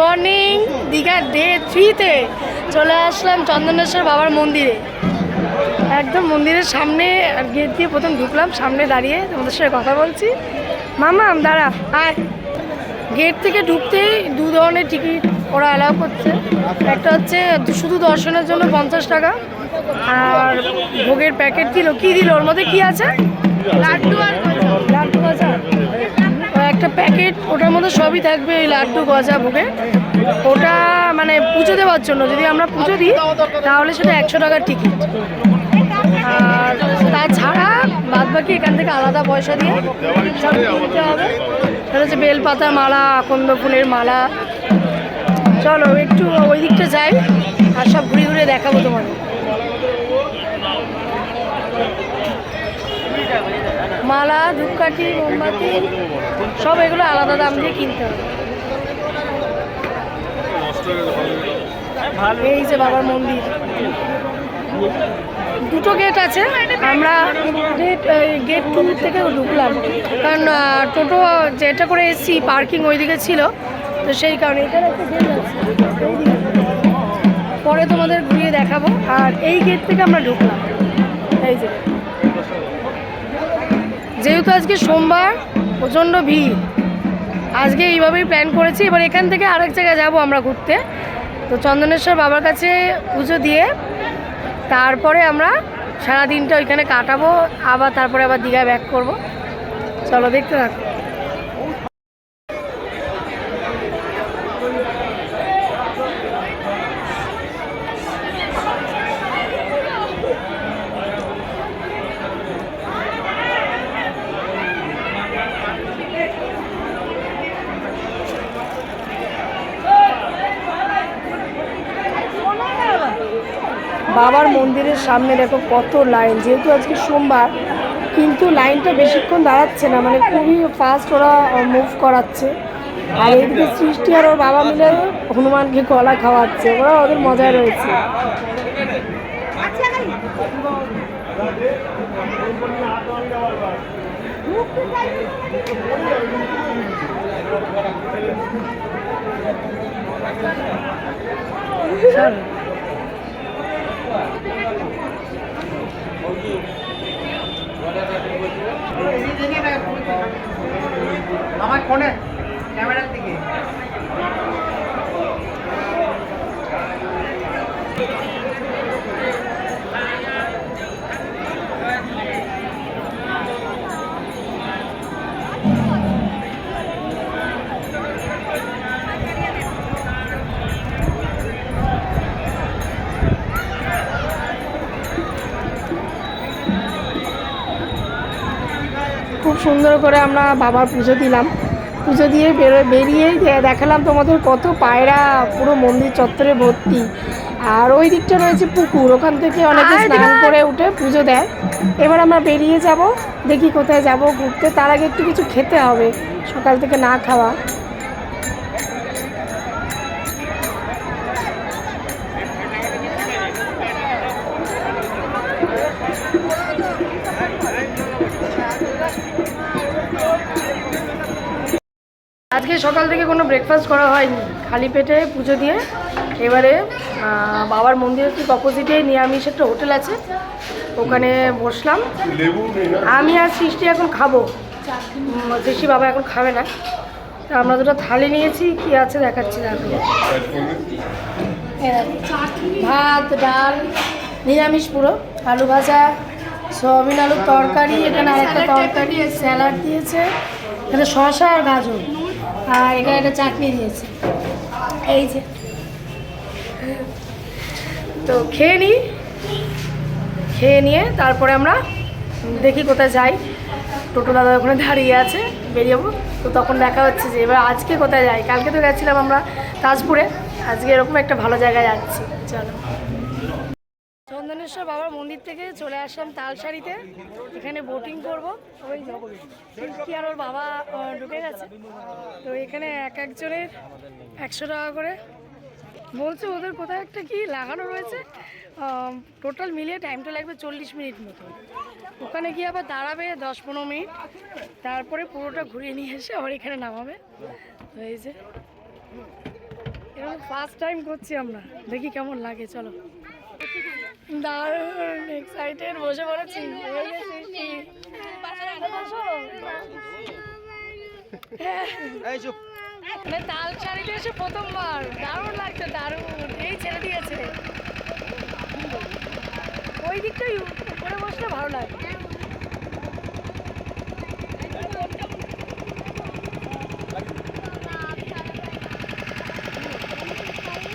Morning দীঘার day থ্রিতে চলে আসলাম চন্দনেশ্বর বাবার মন্দিরে। একদম মন্দিরের সামনে গেট দিয়ে প্রথম ঢুকলাম, সামনে দাঁড়িয়ে তোমাদের সাথে কথা বলছি। মামাম দাঁড়া, আয়। গেট থেকে ঢুকতেই দু ধরনের টিকিট ওরা অ্যালাউ করছে। একটা হচ্ছে শুধু দর্শনের জন্য পঞ্চাশ টাকা, আর ভোগের প্যাকেট দিল। কি দিল? ওর মধ্যে কি আছে? লাড্ডু আর লাড্ডু ও একটা প্যাকেট, ওটার মধ্যে সবই থাকবে এই লাড্ডু গজা ভোগে। ওটা মানে পুজো দেওয়ার জন্য, যদি আমরা পুজো দিই, তাহলে সেটা একশো টাকার টিকিট আর তাছাড়া বাদ বাকি এখান থেকে আলাদা পয়সা দিয়ে সব হবে। সেটা হচ্ছে বেলপাতা মালা, আকন্দ ফুলের মালা। চলো, একটু ওই দিকটা যাই, আর সব ঘুরে ঘুরে দেখাবো তোমাদের। মালা, ধূপকাঠি, মোমবাতি, সব এগুলো আলাদা দাম দিয়ে কিনতে হবে। এই যে বাবার মন্দির। দুটো গেট আছে। আমরা গেট গেট টু থেকে ঢুকলাম। কারণ টোটো যেটা করে এসছি পার্কিং ওইদিকে ছিল। তো সেই কারণে এখানে একটা গেট পরে তোমাদের ঘুরিয়ে দেখাবো। আর এই গেট থেকে আমরা ঢুকলাম। এই যে। যেহেতু আজকে সোমবার, প্রচণ্ড ভিড়। আজকে এইভাবেই প্ল্যান করেছি। এবার এখান থেকে আরেক জায়গায় যাব আমরা ঘুরতে। তো চন্দনেশ্বর বাবার কাছে পুজো দিয়ে তারপরে আমরা সারাদিনটা ওইখানে কাটাবো। আবার তারপরে আবার দীঘায় ব্যাক করব। চলো দেখতে থাকো। বাবার মন্দিরের সামনে দেখো কত লাইন। যেহেতু আজকে সোমবার, কিন্তু লাইনটা বেশিক্ষণ দাঁড়াচ্ছে না মানে খুবই ফাস্ট ওরা মুভ করাচ্ছে। আর এইদিকে সৃষ্টি আর ওর বাবা মিলে হনুমানকে কলা খাওয়াচ্ছে ওরা ওদের মজায় রয়েছে। চলো। আমার ফোনে ক্যামেরার দিকে। সুন্দর করে আমরা বাবার পুজো দিলাম। পুজো দিয়ে বেরো বেরিয়েই দেখালাম তোমাদের কত পায়রা পুরো মন্দির চত্বরে ভর্তি। আর ওই দিকটা রয়েছে পুকুর ওখান থেকে অনেকে স্নান করে উঠে পুজো দেয়। এবার আমরা বেরিয়ে যাব দেখি কোথায় যাব ঘুরতে। তার আগে একটু কিছু খেতে হবে সকাল থেকে না খাওয়া। আজকে সকাল থেকে কোনো ব্রেকফাস্ট করা হয়নি। খালি পেটে পুজো দিয়ে এবারে বাবার মন্দিরের ঠিক অপোজিটে নিরামিষ একটা হোটেল আছে ওখানে বসলাম। আমি আর সৃষ্টি এখন খাব। সৃষ্টি বাবা এখন খাবে না। তা আমরা দুটো থালি নিয়েছি কি আছে দেখাচ্ছি দেখো দেখো, ভাত ডাল নিরামিষ পুরো। আলু ভাজা সয়াবিন আলুর তরকারি এখানে আরেকটা তরকারি স্যালাড দিয়েছে। এখানে শসা আর গাজর। আর এখানে একটা চাটনি দিয়েছে। এই যে। তো খেয়ে নিই খেয়ে নিয়ে তারপরে আমরা দেখি কোথায় যাই। টোটো দাদা ওখানে দাঁড়িয়ে আছে বেরিয়েবো তো তখন দেখা হচ্ছে যে এবার আজকে কোথায় যাই? কালকে তো গেছিলাম আমরা তাজপুরে। আজকে এরকম একটা ভালো জায়গায় যাচ্ছি। চলো। চন্দনেশ্বর বাবার মন্দির থেকে চলে আসলাম তালসারিতে এখানে বোটিং করব। ওই কি আর ওর বাবা ঢুকে গেছে। তো এখানে এক একজনের একশো টাকা করে। বলছে, ওদের কোথায় একটা কি লাগানো রয়েছে? টোটাল মিলিয়ে টাইমটা লাগবে চল্লিশ মিনিট মতো। ওখানে গিয়ে আবার দাঁড়াবে দশ পনেরো মিনিট। তারপরে পুরোটা ঘুরিয়ে নিয়ে এসে আবার এখানে নামাবে। এই যে ফার্স্ট টাইম করছি আমরা। দেখি কেমন লাগে, চলো। দারুণ এক্সাইটেড বসে পড়েছি। মানে তাল শাড়িতে এসে প্রথমবার। দারুণ লাগছে দারুণ। এই ছেড়ে দিয়েছে। ওই দিকটাই উপরে বসলে ভালো লাগে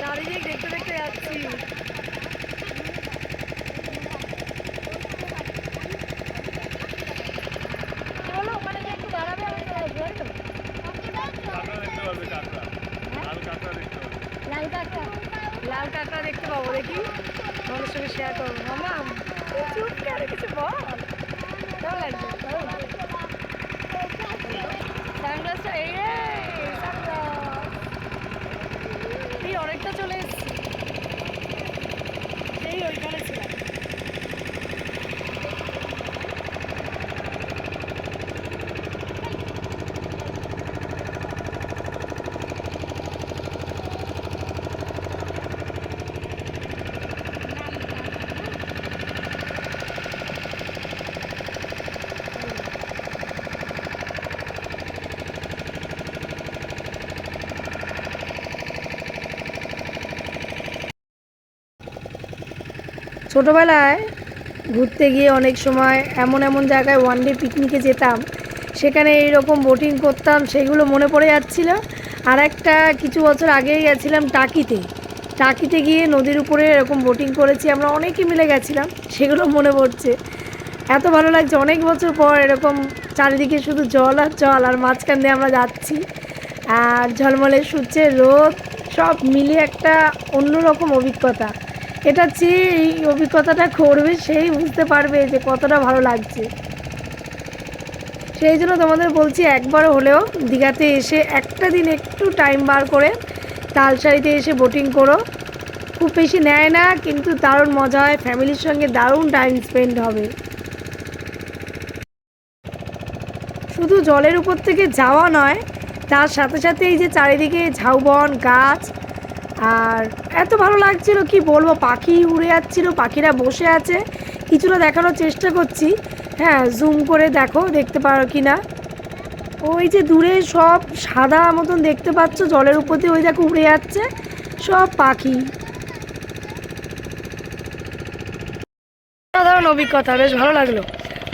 চারিদিক দেখতে দেখতে যাচ্ছি বলো ওখানে যে একটু দাঁড়াবে আমি তো আসব, তাই তো? লাল কাঁকড়া লাল কাঁকড়া দেখতে পাবো দেখি আমাদের সঙ্গে শেয়ার করব মামা চুপ কেন কিছু বল কেমন লাগছে সানগ্লাসটা এই রে সানগ্লাস এই অনেকটা চলে এসেছি সেই ওইখানে ছিলাম ছোটোবেলায় ঘুরতে গিয়ে অনেক সময় এমন এমন জায়গায় ওয়ান ডে পিকনিকে যেতাম, সেখানে এইরকম বোটিং করতাম, সেগুলো মনে পড়ে যাচ্ছিল। আর একটা কিছু বছর আগেই গেছিলাম টাকিতে। টাকিতে গিয়ে নদীর উপরে এরকম বোটিং করেছি, আমরা অনেকে মিলে গেছিলাম, সেগুলো মনে পড়ছে। এত ভালো লাগছে, অনেক বছর পর এরকম চারিদিকে শুধু জল আর জল, আর মাঝখান দিয়ে আমরা যাচ্ছি। আর ঝলমলে সূর্যের রোদ, সব মিলিয়ে একটা অন্যরকম অভিজ্ঞতা। এটা যে এই অভিজ্ঞতাটা করবে, সেই বুঝতে পারবে যে কতটা ভালো লাগছে। সেই জন্য তোমাদের বলছি, একবার হলেও দীঘাতে এসে একটা দিন একটু টাইম বার করে তালসারিতে এসে বোটিং করো। খুব বেশি নেয় না, কিন্তু দারুণ মজা হয় ফ্যামিলির সঙ্গে দারুণ টাইম স্পেন্ড হবে। শুধু জলের উপর থেকে যাওয়া নয়, তার সাথে সাথে এই যে চারিদিকে ঝাউবন, গাছ আর এত ভালো লাগছিল, কি বলব? পাখি উড়ে যাচ্ছিল, পাখিরা বসে আছে। কিছুটা দেখানোর চেষ্টা করছি। হ্যাঁ জুম করে দেখো, দেখতে পারো কি না? ওই যে দূরে সব সাদা মতন দেখতে পাচ্ছ, জলের উপর দিয়ে ওই দেখো উড়ে যাচ্ছে, সব পাখি। সাধারণ অভিজ্ঞতা, বেশ ভালো লাগল।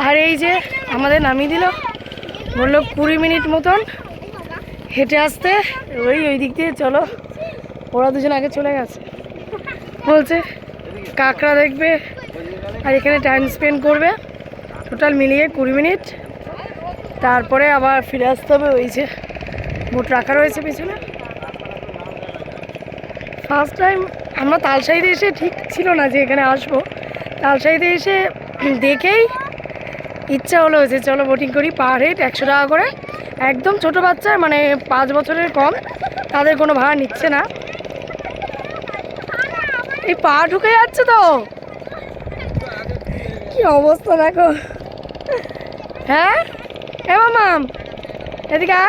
আর এই যে আমাদের নামিয়ে দিল, বলল কুড়ি মিনিট মতন হেঁটে আসতে, ওই ওই দিক দিয়ে চলো। ওরা দুজন আগে চলে গেছে। বলছে, কাঁকড়া দেখবে আর এখানে টাইম স্পেন্ড করবে। টোটাল মিলিয়ে কুড়ি মিনিট। তারপরে আবার ফিরে আসতে হবে ওই যে মোট রাখা রয়েছে পিছনে। ফার্স্ট টাইম আমরা তালসাইতে এসে ঠিক ছিল না যে এখানে আসব। তালসাইতে এসে দেখেই ইচ্ছা হলো যে চলো বোটিং করি পার হেড একশো টাকা করে। একদম ছোট বাচ্চা মানে পাঁচ বছরের কম, তাদের কোনো ভাড়া নিচ্ছে না। এই পা ঢুকে যাচ্ছে তো। কি অবস্থা দেখো। হ্যাঁ? এ মাম, এদিকে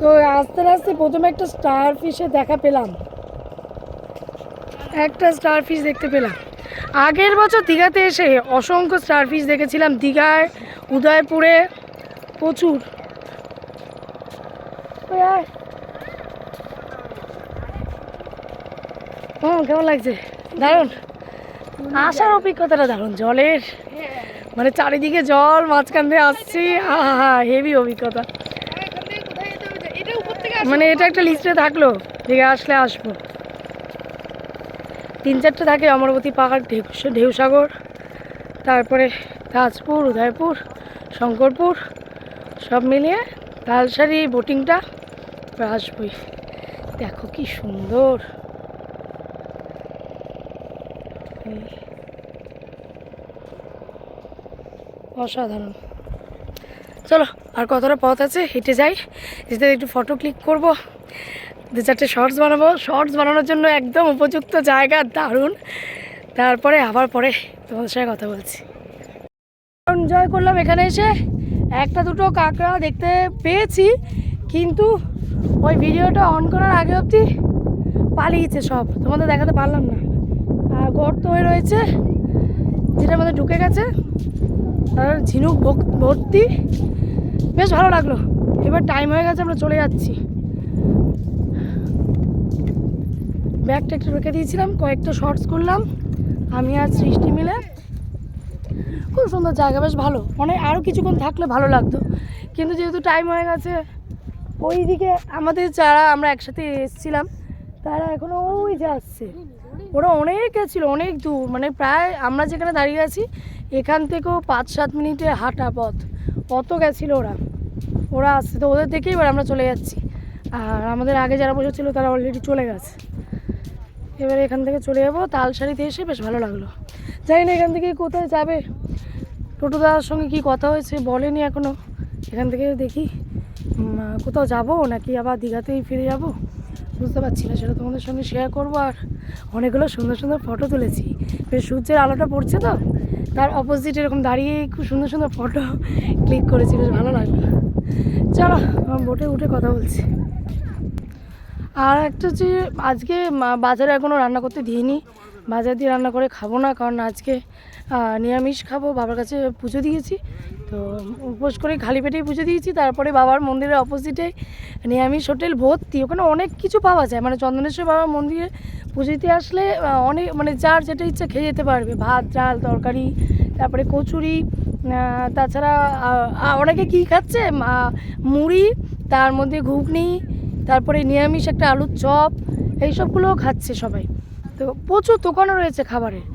তো আস্তে আস্তে প্রথমে একটা স্টার ফিশের দেখা পেলাম। একটা স্টার ফিশ দেখতে পেলাম। আগের বছর দীঘাতে এসে অসংখ্য স্টার ফিশ দেখেছিলাম। দীঘায়, উদয়পুরে প্রচুর ওই আয়। হুম কেমন লাগছে? দারুণ। আসার অভিজ্ঞতাটা দারুণ, জলের। মানে চারিদিকে জল, মাঝখান দিয়ে আসছি, হা হা হেভি অভিজ্ঞতা। মানে এটা একটা লিস্টে থাকল দীঘা আসলে আসব। তিন চারটে থাকে, অমরাবতী পাহাড় ঢেউ ঢেউসাগর, তারপরে তাজপুর, উদয়পুর, শঙ্করপুর, সব মিলিয়ে তালসারি বোটিংটা আসবই। দেখো কি সুন্দর। অসাধারণ। চলো, আর কতটা পথ আছে, হেঁটে যাই। যেতে একটু ফটো ক্লিক করব। দু চারটে শর্টস বানাবো। শর্টস বানানোর জন্য একদম উপযুক্ত জায়গা, দারুণ। তারপরে, আবার পরে তোমাদের সঙ্গে কথা বলছি। এনজয় করলাম এখানে এসে। একটা দুটো কাঁকড়া দেখতে পেয়েছি, কিন্তু ওই ভিডিওটা অন করার আগে অবধি পালিয়েছে সব। তোমাদের দেখাতে পারলাম না। আর গর্ত হয়ে রয়েছে, যেটার মধ্যে ঢুকে গেছে। আর ঝিনুক ভর্তি। বেশ ভালো লাগল। এবার টাইম হয়ে গেছে, আমরা চলে যাচ্ছি। ব্যাগটা একটু রেখে দিয়েছিলাম, কয়েকটা শর্টস করলাম আমি আর সৃষ্টি মিলে। খুব সুন্দর জায়গা, বেশ ভালো। মানে আরও কিছুক্ষণ থাকলে ভালো লাগতো। কিন্তু যেহেতু টাইম হয়ে গেছে ওই দিকে আমাদের যারা আমরা একসাথে এসেছিলাম, তারা এখনও ওই যে আসছে। ওরা অনেক গেছিল, অনেক দূর। মানে প্রায় আমরা যেখানে দাঁড়িয়ে আছি, এখান থেকেও পাঁচ সাত মিনিটে হাঁটা পথ। অত গেছিল ওরা। ওরা আসছে তো ওদের দেখেই এবার আমরা চলে যাচ্ছি। আর আমাদের আগে যারা বসেছিল তারা অলরেডি চলে গেছে। এবার এখান থেকে চলে যাব। তালসারিতে এসে বেশ ভালো লাগল। জানি না এখান থেকে কোথায় যাবে। টোটো দাদার সঙ্গে কি কথা হয়েছে বলেনি এখনও এখান থেকে দেখি কোথাও যাব নাকি আবার দীঘাতেই ফিরে যাব? বুঝতে পারছি না, সেটা তোমাদের সঙ্গে শেয়ার করব আর অনেকগুলো সুন্দর সুন্দর ফটো তুলেছি। বেশ সূর্যের আলোটা পড়ছে তো? তার অপোজিট এরকম দাঁড়িয়ে খুব সুন্দর সুন্দর ফটো ক্লিক করেছি, বেশ ভালো লাগল। চলো বোটে উঠে কথা বলছি। আর একটা হচ্ছে আজকে বাজারে এখনও রান্না করতে দিইনি। বাজার দিয়ে রান্না করে খাব না, কারণ আজকে নিরামিষ খাব, বাবার কাছে পুজো দিয়েছি। তো উপোস করে খালি পেটেই পুজো দিয়েছি। তারপরে বাবার মন্দিরের অপোজিটে নিরামিষ হোটেল, ভর্তি। ওখানে অনেক কিছু পাওয়া যায়। মানে চন্দনেশ্বর বাবার মন্দিরে পুজো দিতে আসলে অনেক মানে যার যেটা ইচ্ছা খেয়ে যেতে পারবে। ভাত, ডাল, তরকারি, তারপরে কচুরি তাছাড়া অনেকে কী খাচ্ছে? মুড়ি, তার মধ্যে ঘুগনি, তারপরে নিরামিষ একটা আলুর চপ, এইসবগুলোও খাচ্ছে সবাই। তো প্রচুর দোকানও রয়েছে খাবারের।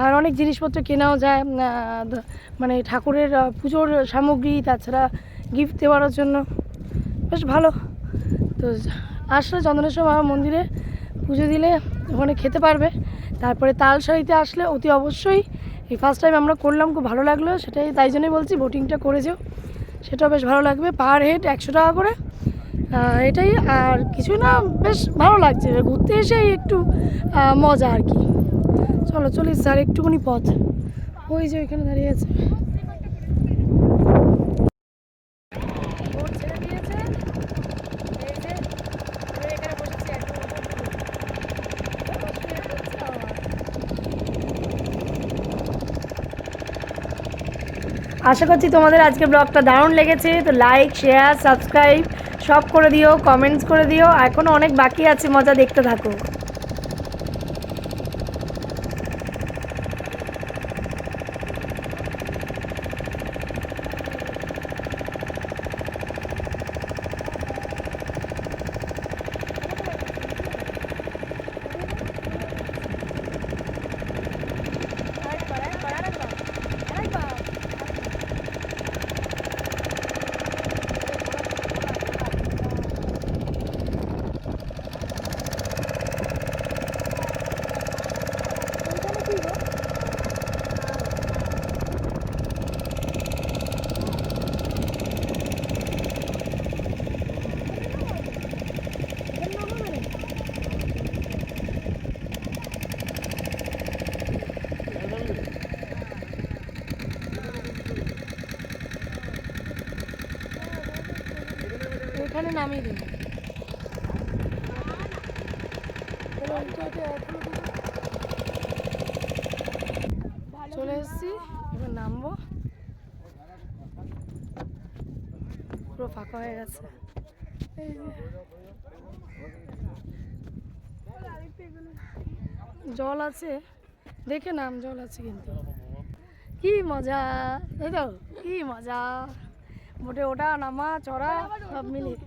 আর অনেক জিনিসপত্র কেনাও যায় মানে ঠাকুরের পুজোর সামগ্রী, তাছাড়া গিফট দেওয়ার জন্য। বেশ ভালো। তো আসলে চন্দনেশ্বর বাবা মন্দিরে পুজো দিলে ওখানে খেতে পারবে। তারপরে তালসারিতে আসলে অতি অবশ্যই এই ফার্স্ট টাইম আমরা করলাম, খুব ভালো লাগল, সেটাই তাই জন্যই বলছি বোটিংটা করে যেও। সেটাও বেশ ভালো লাগবে পার হেড একশো টাকা করে। এটাই, আর কিছু না, বেশ ভালো লাগছে। ঘুরতে এসে একটু মজা আর কি। চলো চলিস যার একটুখানি পথ। ওই যে ওইখানে দাঁড়িয়ে আছে। আশা করছি তোমাদের আজকে ব্লগটা দারুণ লেগেছে, তো লাইক শেয়ার সাবস্ক্রাইব সব করে দিও কমেন্টস করে দিও এখনও অনেক বাকি আছে, মজা দেখতে থাকো। এখানে নামিয়ে দেবো। চলে এসেছি, এবার নামবো। পুরো ফাঁকা হয়ে গেছে। জল আছে। দেখে নাম, জল আছে কিন্তু। কি মজা। এই তো, কি মজা। মোটে ওটা নামা, চড়া, সব মিলিয়ে।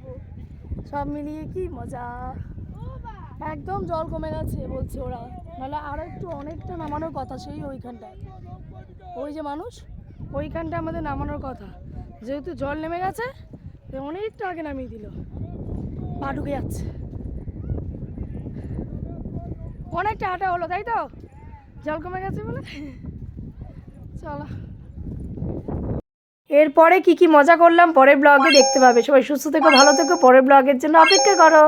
সব মিলিয়ে কি মজা? একদম জল কমে গেছে বলছে ওরা। নাহলে আরও একটু অনেকটা নামানোর কথা সেই ওইখানটায়। ওই যে মানুষ ওইখানটা আমাদের নামানোর কথা। যেহেতু জল নেমে গেছে অনেকটা আগে নামিয়ে দিল। পা ঢুকে যাচ্ছে। অনেকটা হাঁটা হলো, তাই তো? জল কমে গেছে বলে? চলো। এরপরে কি কি মজা করলাম? পরের ব্লগে দেখতে পাবে। সবাই সুস্থ থেকো, ভালো থেকো। পরের ব্লগের জন্য অপেক্ষা করো।